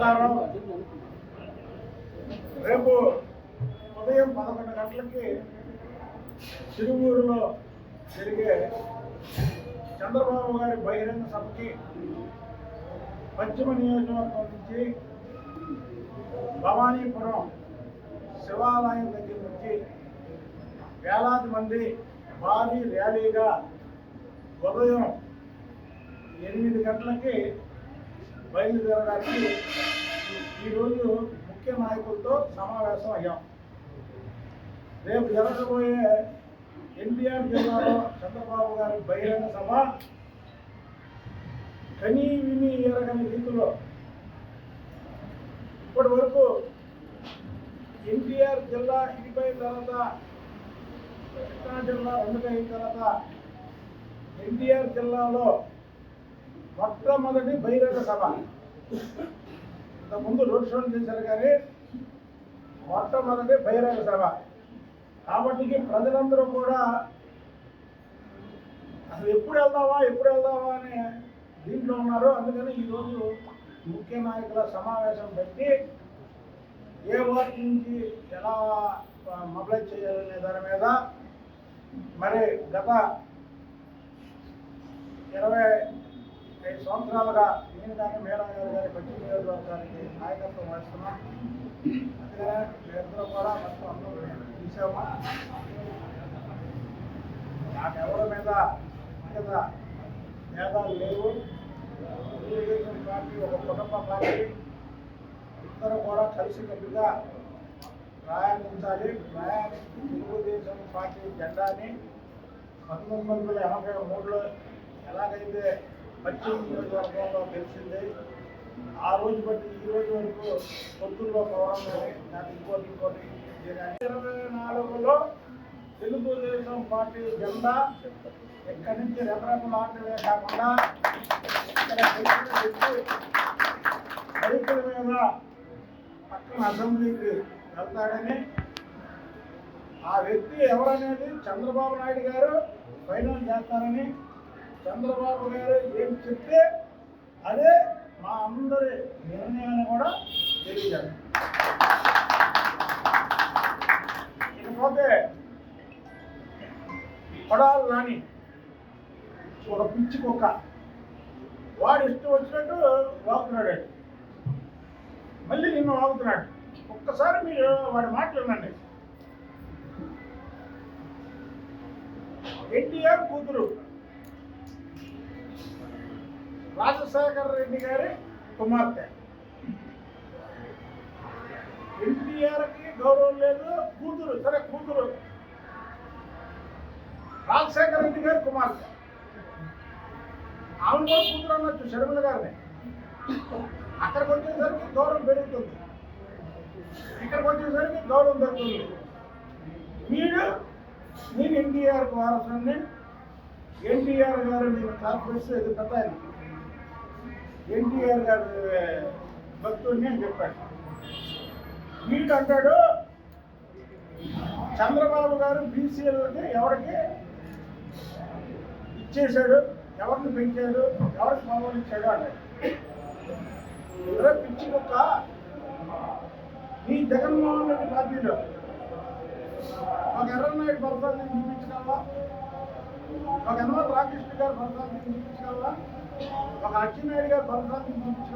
నమస్కారం. రేపు ఉదయం పదకొండు గంటలకి తిరువూరులో జరిగే చంద్రబాబు గారి బహిరంగ సభకి పశ్చిమ నియోజకవర్గం నుంచి భవానీపురం శివాలయం దగ్గర నుంచి వేలాది మంది భారీ ర్యాలీగా ఉదయం ఎనిమిది గంటలకి బయలుదేరడానికి ఈరోజు ముఖ్య నాయకులతో సమావేశం అయ్యాం. రేపు జరగబోయే ఎన్టీఆర్ జిల్లాలో చంద్రబాబు గారి బహిరంగ సభ కనీ విని ఎరగని రీతిలో ఇప్పటి వరకు ఎన్టీఆర్ జిల్లా ఇదిపోయిన తర్వాత కృష్ణా జిల్లా రెండుగా తర్వాత ఎన్టీఆర్ జిల్లాలో మొట్టమొదటి బహిరంగ సభ. ఇంతకుముందు రోడ్ షోలు చేశారు కానీ మొట్టమొదటి బహిరంగ సభ. కాబట్టి ప్రజలందరూ కూడా అసలు ఎప్పుడు వెళ్దావా ఎప్పుడు వెళ్దామా అని దీంట్లో ఉన్నారు. అందుకని ఈరోజు ముఖ్య నాయకుల సమావేశం పెట్టి ఏ వాటి నుంచి ఎలా మొబైలైజ్ చేయాలనే దాని మీద మరి గత ఇరవై సంవత్సరాలుగా నేను కానీ గారి పశ్చిమ నియోజకవర్గానికి నాయకత్వం వహిస్తున్నాం. అందుకనే మేమిద్దరం కూడా మొత్తం అందరూ చూసాము. నాకు ఎవరి మీద మీద భేదాలు లేవు. తెలుగుదేశం పార్టీ ఒక కుటుంబ పార్టీ. ఇద్దరు కూడా కలిసికట్టుగా ప్రయాణించాలి. ప్రయాణించి తెలుగుదేశం పార్టీ జెండాని పంతొమ్మిది వందల ఎనభై మూడులో ఎలాగైతే పశ్చిమ నియోజకవర్గంలో తెలిసింది. ఆ రోజు బట్టి ఈ రోజు వరకు పొద్దుల్లో పవన్ కానీ ఇంకోటి ఇంకోటి ఇరవై నాలుగులో తెలుగుదేశం పార్టీ జెండా ఇక్కడి నుంచి రెపరెపలాటమే కాకుండా రైతుల మీద పక్కన అసెంబ్లీకి వెళ్తాడని ఆ వ్యక్తి ఎవరనేది చంద్రబాబు నాయుడు గారు ఫైనల్ చేస్తారని చంద్రబాబు గారు ఏం చెప్తే అదే మా అందరి నిర్ణయాన్ని కూడా తెలియజేస్తాం ఇకపోతే పడాలు రాని ఒక పిచ్చి కుక్క. వాడు ఇష్టం వచ్చినట్టు వాగుతున్నాడు. మళ్ళీ నిన్ను వాగుతున్నాడు. ఒక్కసారి మీరు వాడి మాటలు వినండి. ఎన్టీఆర్ కూతురు. రాజశేఖర రెడ్డి గారి కుమార్తె. ఎన్టీఆర్కి గౌరవం లేదు కూతురు సరే కూతురు. రాజశేఖర రెడ్డి గారి కుమార్తె. ఆమె కూడా కూతురు అనొచ్చు షర్మిల గారిని అక్కడికి వచ్చేసరికి గౌరవం పెరుగుతుంది. ఇక్కడికి వచ్చేసరికి గౌరవం పెరుగుతుంది. మీరు నేను ఎన్టీఆర్ వారసుని ఎన్టీఆర్ గారు నేను కార్పొరేషన్ ఇది పెద్ద ఎన్టీఆర్ గారు భక్తుడిని అని చెప్పాడు వీడు అంటాడు చంద్రబాబు గారు బీసీలకి ఎవరికి ఇచ్చేశాడు ఎవరిని పెంచాడు ఎవరికి పదవులు ఇచ్చాడు ఎవరో పిచ్చి కుక్క ఈ జగన్మోహన్ రెడ్డి పార్టీలో. ఒక ఎర్రనాయుడు బలసాన్ని చూపించగలవా? ఒక ఎన్నో రామకృష్ణ గారు బలసాన్ని చూపించగలవా? ఒక అచ్చెన్నాయుడు గారు బలసాన్ని చూపించ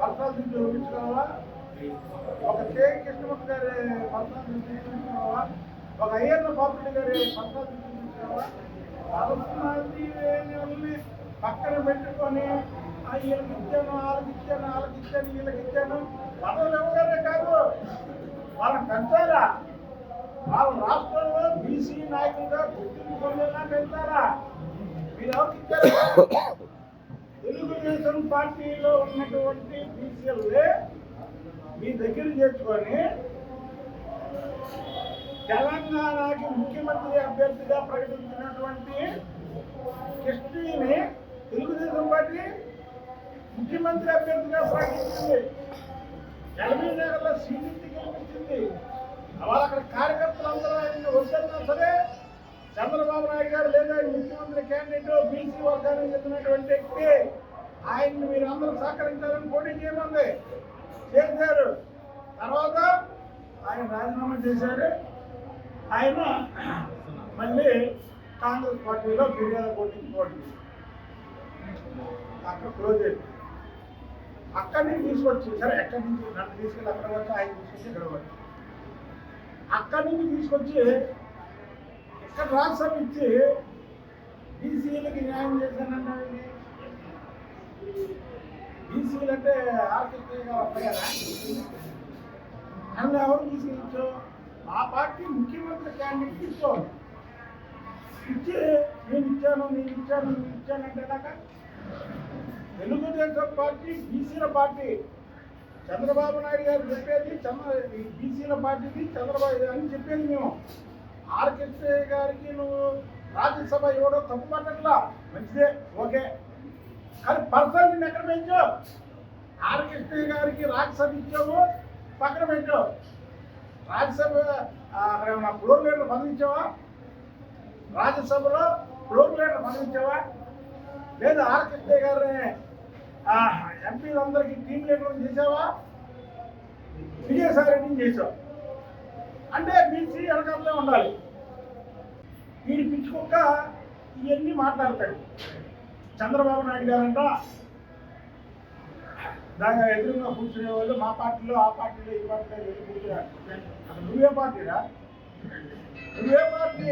బలసాన్ని చూపించగలవా ఒక కే. కృష్ణమూర్తి గారి బలసాన్ని చూపించగలవా ఒక అయ్యన్న పాత్రుడి గారి బలసాన్ని చూపించగలవా బలసాన్ని పక్కన పెట్టుకొని వీళ్ళకి ఇచ్చాను వాళ్ళకి ఇచ్చాను వాళ్ళకి ఇచ్చాను వీళ్ళకి ఇచ్చాను. పదవులు ఇవ్వగానే కాదు? వాళ్ళని పెంచాలా వాళ్ళ రాష్ట్రంలో బీసీ నాయకులుగా గుర్తింపు పొందేలా పెంచారా మీరు ఎవరికి ఇచ్చారు? పార్టీలో ఉన్నటువంటి బీసీఎల్ఏ మీ దగ్గర చేర్చుకొని తెలంగాణకి ముఖ్యమంత్రి అభ్యర్థిగా ప్రకటించినటువంటి కృష్ణని తెలుగుదేశం పార్టీ ముఖ్యమంత్రి అభ్యర్థిగా ప్రకటించింది. ఎల్బీ నగర్లో సీనింటి గెలిపించింది. అలా అక్కడ కార్యకర్తలు అందరూ ఆయన వద్దన్నా సరే చంద్రబాబు నాయుడు గారు లేదా ముఖ్యమంత్రి క్యాండిడేట్ బీసీ వర్గానికి చెందినటువంటి వ్యక్తి ఆయన్ని మీరు అందరూ సహకరించాలని పోటీ చేయమంది. చేశారు. తర్వాత ఆయన రాజీనామా చేశాడు ఆయన మళ్ళీ కాంగ్రెస్ పార్టీలో ఫిర్యాదు పోటీకి పోటీ. అక్కడ క్లోజ్ అయింది అక్కడి నుంచి తీసుకొచ్చి సరే ఎక్కడి నుంచి? నన్ను తీసుకెళ్ళి అక్కడ వచ్చి ఆయన తీసుకొచ్చి ఇక్కడ వచ్చి అక్కడి నుంచి తీసుకొచ్చి ఇక్కడ రాష్ట్రం ఇచ్చి బీసీలకి న్యాయం చేశానన్నాడు బీసీలు అంటే ఆర్థికంగా అందులో ఎవరు తీసుకెళ్ళచ్చు మా పార్టీ ముఖ్యమంత్రి క్యాండిడేట్ ఇచ్చాను ఇచ్చి నేను ఇచ్చాను నేను ఇచ్చాను నేను ఇచ్చాను అంటే తెలుగుదేశం పార్టీ బీసీల పార్టీ. చంద్రబాబు నాయుడు గారు చెప్పేది చంద్ర బీసీల పార్టీది చంద్రబాబు అని చెప్పేది మేము. ఆర్కెస్ట్రా గారికి నువ్వు రాజ్యసభ ఇవ్వడం తప్పు పట్టట్లా? మంచిదే ఓకే. కానీ పర్సనల్ నేను ఎక్కడ పెంచావు? ఆర్కెస్ట్రా గారికి రాజ్యసభ ఇచ్చావు? పక్కన పెట్టావు. రాజ్యసభ అక్కడ ఏమన్నా ఫ్లోర్ లీడర్ పదవి రాజ్యసభలో ఫ్లోర్ లీడర్ పదవి లేదు లేదా గారిని ఎంపీలందరికీ టీం లీడర్ చేసావా? విజయసాయి రెడ్డిని చేసావు. అంటే మించి వెనకాలనే ఉండాలి. వీడి పిచ్చుకొక్క ఇవన్నీ మాట్లాడతాడు. చంద్రబాబు నాయుడు గారంట. దాని ఎదురుగా కూర్చునే వాళ్ళు మా పార్టీలో ఆ పార్టీలో ఈ పార్టీలో వెళ్ళి కూర్చున్నారు? నువ్వే పార్టీరా? నువ్వే పార్టీ?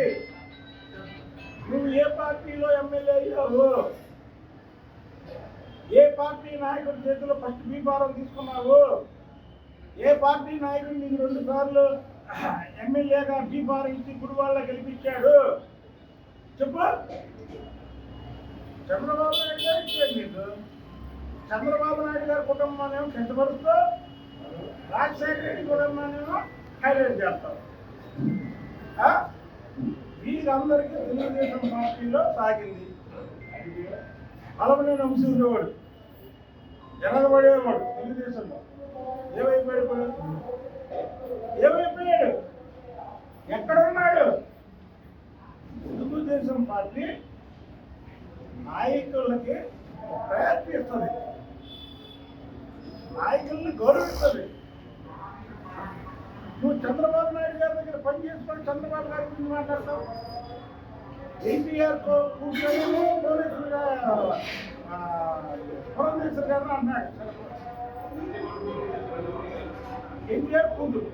నువ్వు ఏ పార్టీలో ఎమ్మెల్యే అయ్యావు? ఏ పార్టీ నాయకుడి చేతిలో ఫస్ట్ బీఫారం తీసుకున్నావు? ఏ పార్టీ నాయకుడు నీకు రెండు సార్లు ఎమ్మెల్యేగా బీఫారం ఇచ్చి గుడివాళ్ళ గెలిపించాడు? చెప్పు. చంద్రబాబు నాయుడు గారు ఇచ్చాడు మీకు. చంద్రబాబు నాయుడు గారి కుటుంబాన్నేమో కించపరుస్తూ రాజశేఖర రెడ్డి కుటుంబాన్నేమో హైలైట్ చేస్తారు. ఆ? వీరందరికీ తెలుగుదేశం పార్టీలో సాగింది. అలవనే వంశీ ఉండేవాడు. జనగబడేవాడు తెలుగుదేశంలో. ఏమైపోయాడు? ఏమైపోయాడు? ఎక్కడ ఉన్నాడు తెలుగుదేశం పార్టీ నాయకులకి ప్రయత్నిస్తుంది నాయకుల్ని గౌరవిస్తుంది. నువ్వు చంద్రబాబు నాయుడు గారి దగ్గర పని చేసుకొని చంద్రబాబు గారి గురించి మాట్లాడతావు? ఎన్టీఆర్ కూర్చొని పోలీసులుగా పురంధేశ్వర్ గారు అన్నాడు. ఎన్టీఆర్ కూతురు.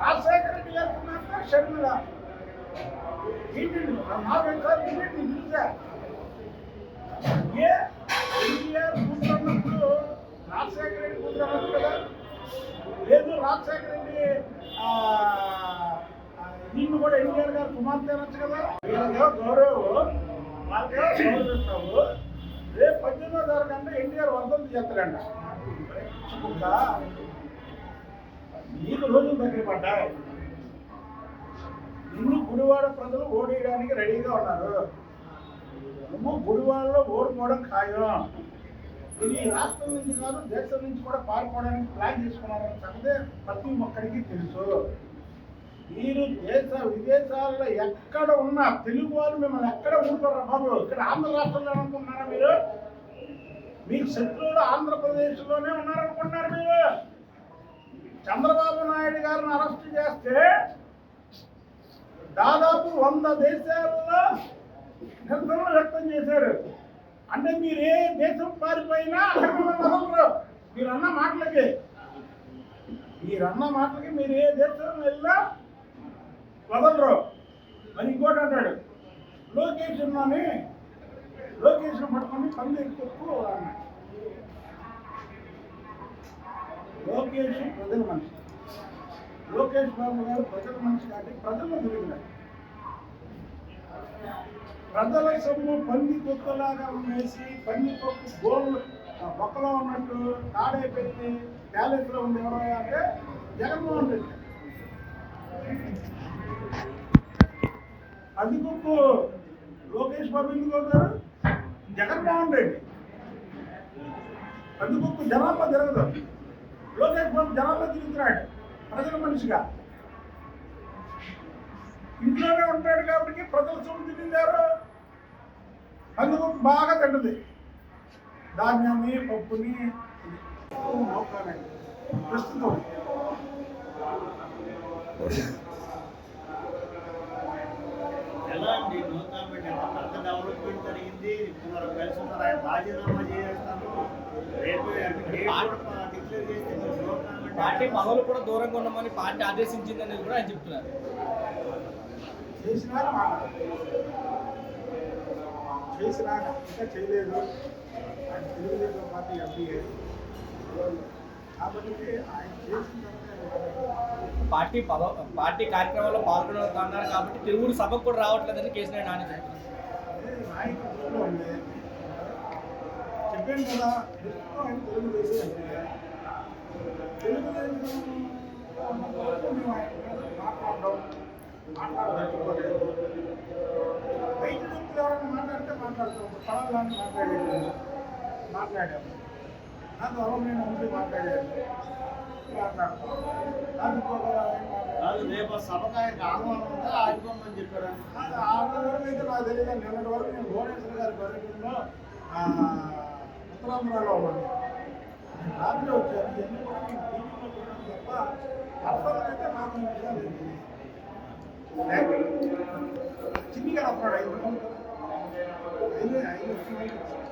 రాజశేఖర రెడ్డి గారు మాత్రం షర్మిల. ఏంటండి? మా సార్లు ఏంటండి నేను చూసా? ఏ ఎన్టీఆర్ కూతురు అన్నప్పుడు రాజశేఖర రెడ్డి కూతురు కదా? లేదు రాజశేఖర రెడ్డి నిన్ను కూడా ఎన్టీఆర్ గారు కుమార్తె అనొచ్చు కదా? వీళ్ళకేమో గౌరవం వాళ్ళకేమో గౌరవిస్తావు రేపు పద్దెనిమిదో తారీఖు అంటే ఎన్టీఆర్ వర్ధంతి చేస్తాడంట. కుక్క నీకు రోజులు దగ్గర పడ్డాయి. నిన్ను గుడివాడ ప్రజలు ఓడేయడానికి రెడీగా ఉన్నారు. నువ్వు గుడివాడలో ఓడిపోవడం ఖాయం. ఇది రాష్ట్రం నుంచి కాదు దేశం నుంచి కూడా పాల్గొనడానికి ప్లాన్ చేసుకున్నారని సంగతే ప్రతి ఒక్కరికి తెలుసు. మీరు దేశ విదేశాల్లో ఎక్కడ ఉన్నా తెలుగు వాళ్ళు మిమ్మల్ని ఎక్కడ ఉంటారు బాబు? ఇక్కడ ఆంధ్ర రాష్ట్రంలో అనుకుంటున్నారా మీరు? మీకు శత్రువులు ఆంధ్రప్రదేశ్లోనే ఉన్నారనుకుంటున్నారు మీరు? చంద్రబాబు నాయుడు గారిని అరెస్ట్ చేస్తే దాదాపు వంద దేశాల్లో నిరసన వ్యక్తం చేశారు. అంటే మీరు ఏ దేశం పారిపోయినా మీరు అన్న మాటలకి. మీరన్న మాటలకి మీరు ఏ దేశం వెళ్ళినా వదలరు. మరి ఇంకోటి అంటాడు లోకేష్ ఉన్నాని లోకేష్ పట్టుకొని పంది ఎక్కువ అన్నాడు. లోకేష్ ప్రజల మనిషి. లోకేష్ బాబు గారు ప్రజల మనిషి కాబట్టి ప్రజల్లో తిరిగినాడు. ప్రజల సొమ్ము పంది కుక్కలాగా ఉండేసి పంది తొక్కు గోళ్ళు మొక్కలో ఉన్నట్టు తాడే పెట్టి ప్యాలెస్లో ఉండి ఎవరో అంటే జగన్మోహన్ రెడ్డి. అందుకు లోకేష్ బాబు ఎందుకు అవుతారు జగన్మోహన్ రెడ్డి. అందుకు జనాభా జరగదు. లోకేష్ బాబు జనాభా తిరుగుతున్నాడు ప్రజల మనిషిగా. ఇంట్లోనే ఉంటాడు కాబట్టి ప్రజల సొమ్ము తిరిగారు అందుకు బాగా తింటది. ధాన్యాన్ని పప్పుని ప్రస్తుతం. ఎలా అండి? నూతన ఎంత పెద్ద డెవలప్మెంట్ జరిగింది? ఇప్పుడు కలిసి ఉన్నారు ఆయన రాజీనామా చేస్తాను రేపు డిక్లేర్ చేస్తే పార్టీ పదవులు కూడా దూరంగా ఉండమని పార్టీ ఆదేశించింది అనేది కూడా ఆయన చెప్తున్నారు. మాట్లాడాలి చేసినాక ఇంకా చేయలేదు. ఆయన తెలుగుదేశం పార్టీ ఎంపీఏ కాబట్టి ఆయన చేసిన పార్టీ పదవ పార్టీ కార్యక్రమాల్లో కాబట్టి తిరుగుడు సభకు కూడా రావట్లేదని కేసీఆర్ నాని చెప్పాను కదా ఆయన తెలుగుదేశం తెలుగుదేశం మాట్లాడడం బయట వ్యక్తులు ఎవరైనా మాట్లాడితే మాట్లాడతాం పడాలని మాట్లాడేది మాట్లాడాము నాకు నేను ఉంది మాట్లాడాను రేపు సభకు ఆయనకు ఆహ్వానం ఉందా ఆగిపోమని చెప్పారు అది ఆ అయితే నాకు తెలియదు నిన్నటి వరకు నేను భువనేశ్వర్ గారి పర్యటనలో ఆ, ఉత్తరాంధ్రలో ఉన్నాను రాత్రి వచ్చాను నేను టీవీలో చూడడం తప్ప అర్థం అయితే నాకు తెలియదు. చిన్ని గారు వస్తున్నాడు ఐదు నిమిషాలు. ఐదు ఐదు నిమిషాలు.